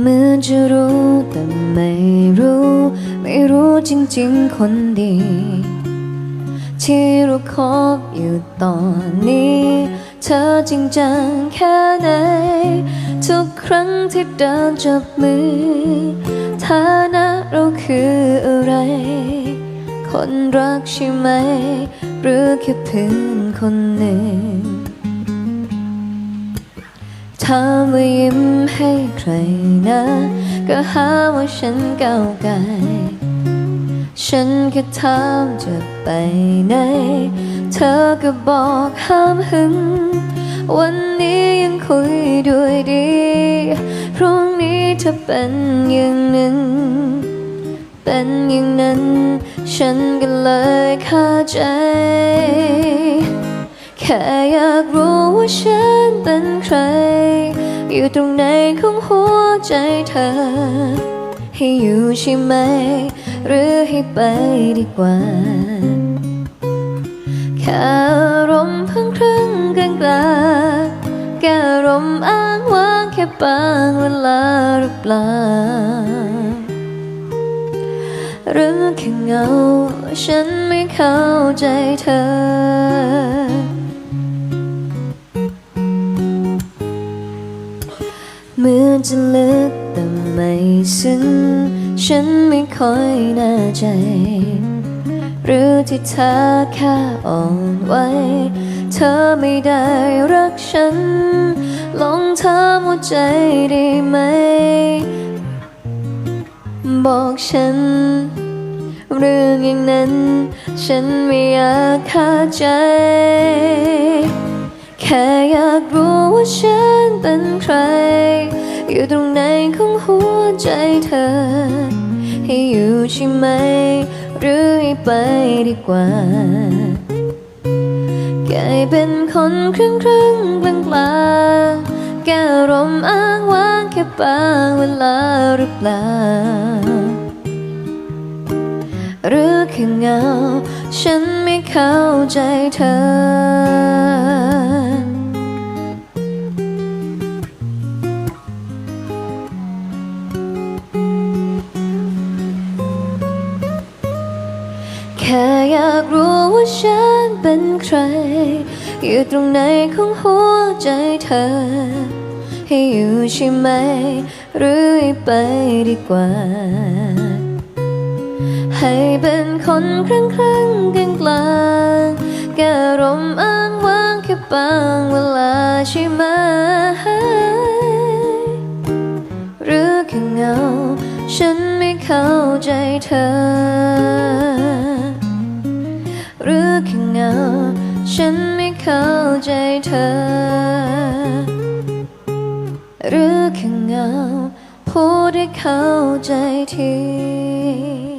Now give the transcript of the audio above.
เหมือนจะรู้แต่ไม่รู้ ไม่รู้จริงๆคนดี ที่เราคบอยู่ตอนนี้ เธอจริงจังแค่ไหน ทุกครั้งที่เดินจับมือฐานะเราคืออะไร คนรักใช่ไหม หรือแค่เพื่อนคนหนึ่ง ถามว่ายิ้มให้ใครนะ ก็หาว่าฉันเก้าไกลฉันแค่ถามจะไปไหน เธอก็บอกห้ามหึง วันนี้ยังคุยด้วยดี พรุ่งนี้เธอเป็นอย่างหนึ่ง เป็นอย่างนั้น ฉันก็เลยเข้าใจแค่อยากรู้ว่าฉันเป็นใคร อยู่ตรงไหนของหัวใจเธอ ให้อยู่ใช่ไหม หรือให้ไปดีกว่า แค่อารมเพิ่งครึ่งกลางกลางแค่อารมอ้างว้างแค่บางเวลาหรือเปล่าหรือแค่เงา ฉันไม่เข้าใจเธอ เหมือนจะลึกแต่ไม่ซึ้งฉันไม่ค่อยแน่ใจ หรือที่เธอแค่อ่อนไหวเธอไม่ได้รักฉัน ลองถามหัวใจได้ไหม บอกฉัน เรื่องอย่างนั้น ฉันไม่อยากเข้าใจ แค่อยากรู้ว่าฉันเป็นใคร อยู่ตรงไหนของหัวใจเธอ ให้อยู่ใช่ไหม หรือให้ไปดีกว่ากลายเป็นคนครึ่งครึ่งกลางกลางแก้อารมอ้างว้างแค่บางเวลาหรือเปล่าหรือแค่เงา ฉันไม่เข้าใจเธอ ค่อยากรู้ว่าฉันเป็นใคร อยู่ตรงไหนของหัวใจเธอ ให้อยู่ใช่ไหม หรือไปดีกว่า ให้เป็นคนครั้งครั้งกลางกลางแค่อารมอ้างว้างแค่บางเวลาใช่ไหม หรือแค่เงา ฉันไม่เข้าใจเธอ งา ฉันไม่เข้าใจเธอ หรือแค่เงาพูดให้เข้าใจที